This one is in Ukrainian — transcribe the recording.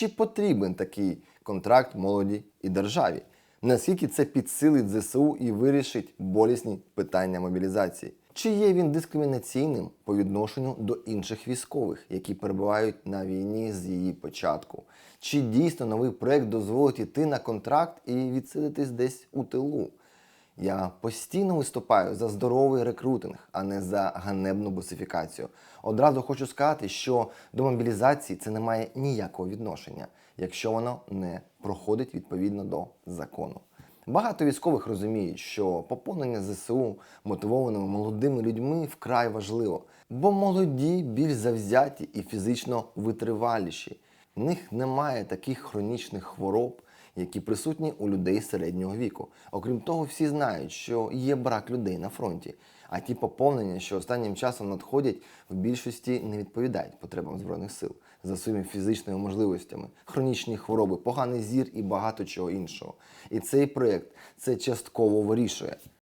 Чи потрібен такий контракт молоді і державі? Наскільки це підсилить ЗСУ і вирішить болісні питання мобілізації? Чи є він дискримінаційним по відношенню до інших військових, які перебувають на війні з її початку? Чи дійсно новий проект дозволить іти на контракт і відсидитись десь у тилу? Я постійно виступаю за здоровий рекрутинг, а не за ганебну босифікацію. Одразу хочу сказати, що до мобілізації це не має ніякого відношення, якщо воно не проходить відповідно до закону. Багато військових розуміють, що поповнення ЗСУ мотивованими молодими людьми вкрай важливо, бо молоді більш завзяті і фізично витриваліші. В них немає таких хронічних хвороб, які присутні у людей середнього віку. Окрім того, всі знають, що є брак людей на фронті. А ті поповнення, що останнім часом надходять, в більшості не відповідають потребам збройних сил за своїми фізичними можливостями, хронічні хвороби, поганий зір і багато чого іншого. І цей проєкт це частково вирішує.